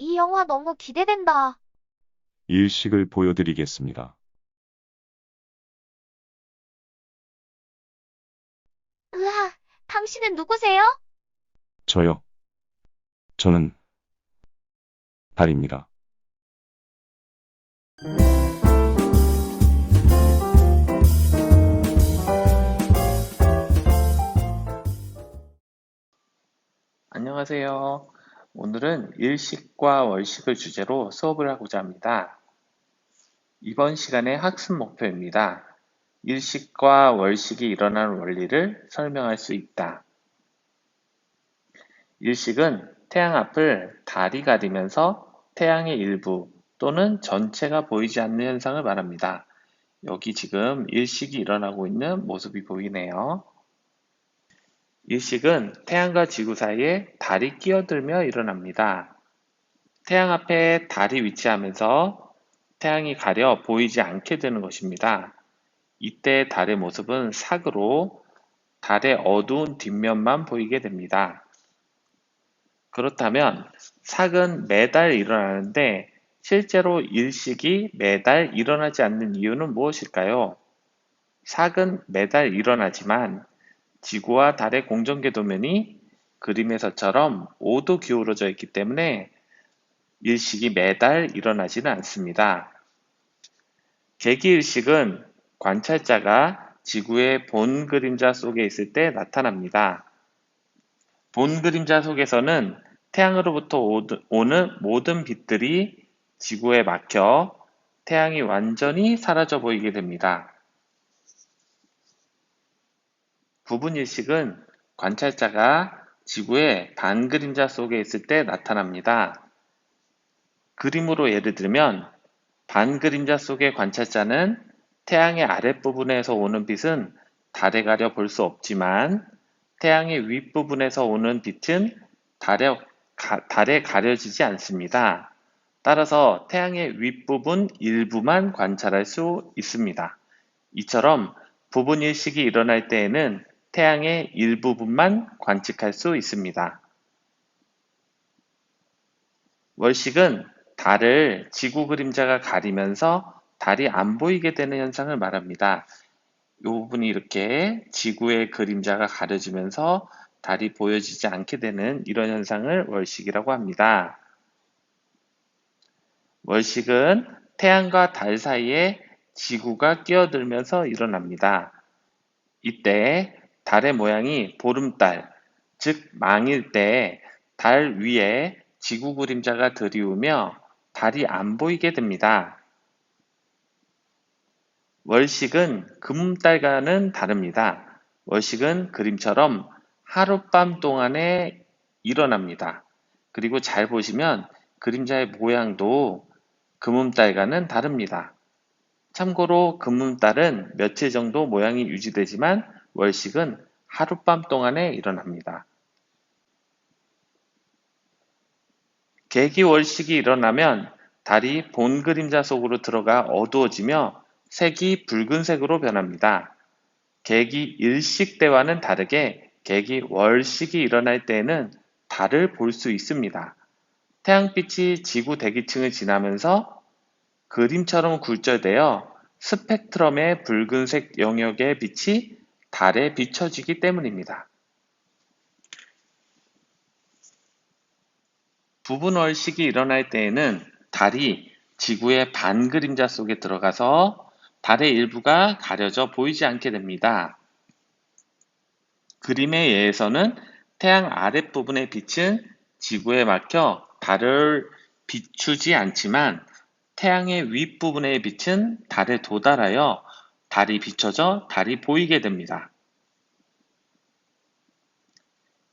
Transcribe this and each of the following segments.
이 영화 너무 기대된다. 일식을 보여드리겠습니다. 으아, 당신은 누구세요? 저요. 저는 달입니다. 안녕하세요. 오늘은 일식과 월식을 주제로 수업을 하고자 합니다. 이번 시간의 학습 목표입니다. 일식과 월식이 일어나는 원리를 설명할 수 있다. 일식은 태양 앞을 달이 가리면서 태양의 일부 또는 전체가 보이지 않는 현상을 말합니다. 여기 지금 일식이 일어나고 있는 모습이 보이네요. 일식은 태양과 지구 사이에 달이 끼어들며 일어납니다. 태양 앞에 달이 위치하면서 태양이 가려 보이지 않게 되는 것입니다. 이때 달의 모습은 삭으로 달의 어두운 뒷면만 보이게 됩니다. 그렇다면 삭은 매달 일어나는데 실제로 일식이 매달 일어나지 않는 이유는 무엇일까요? 삭은 매달 일어나지만 지구와 달의 공전계 도면이 그림에서처럼 5도 기울어져 있기 때문에 일식이 매달 일어나지는 않습니다. 계기일식은 관찰자가 지구의 본 그림자 속에 있을 때 나타납니다. 본 그림자 속에서는 태양으로부터 오는 모든 빛들이 지구에 막혀 태양이 완전히 사라져 보이게 됩니다. 부분 일식은 관찰자가 지구의 반 그림자 속에 있을 때 나타납니다. 그림으로 예를 들면 반 그림자 속의 관찰자는 태양의 아랫부분에서 오는 빛은 달에 가려 볼 수 없지만 태양의 윗부분에서 오는 빛은 달에, 가, 달에 가려지지 않습니다. 따라서 태양의 윗부분 일부만 관찰할 수 있습니다. 이처럼 부분 일식이 일어날 때에는 태양의 일부분만 관측할 수 있습니다. 월식은 달을 지구 그림자가 가리면서 달이 안 보이게 되는 현상을 말합니다. 이 부분이 이렇게 지구의 그림자가 가려지면서 달이 보여지지 않게 되는 이런 현상을 월식이라고 합니다. 월식은 태양과 달 사이에 지구가 끼어들면서 일어납니다. 이때 달의 모양이 보름달, 즉 망일 때달 위에 지구 그림자가 드리우며 달이 안 보이게 됩니다. 월식은 금음달과는 다릅니다. 월식은 그림처럼 하룻밤 동안에 일어납니다. 그리고 잘 보시면 그림자의 모양도 금음달과는 다릅니다. 참고로 금음달은 며칠 정도 모양이 유지되지만 월식은 하룻밤 동안에 일어납니다. 계기월식이 일어나면 달이 본 그림자 속으로 들어가 어두워지며 색이 붉은색으로 변합니다. 계기 일식 때와는 다르게 계기 월식이 일어날 때에는 달을 볼 수 있습니다. 태양빛이 지구 대기층을 지나면서 그림처럼 굴절되어 스펙트럼의 붉은색 영역의 빛이 달에 비춰지기 때문입니다. 부분월식이 일어날 때에는 달이 지구의 반 그림자 속에 들어가서 달의 일부가 가려져 보이지 않게 됩니다. 그림에 의해서는 태양 아랫부분의 빛은 지구에 막혀 달을 비추지 않지만 태양의 윗부분의 빛은 달에 도달하여 달이 비춰져 달이 보이게 됩니다.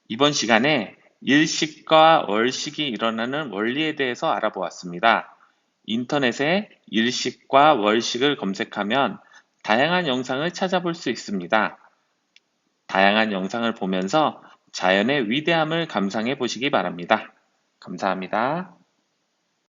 이번 시간에 일식과 월식이 일어나는 원리에 대해서 알아보았습니다. 인터넷에 일식과 월식을 검색하면 다양한 영상을 찾아볼 수 있습니다. 다양한 영상을 보면서 자연의 위대함을 감상해 보시기 바랍니다. 감사합니다.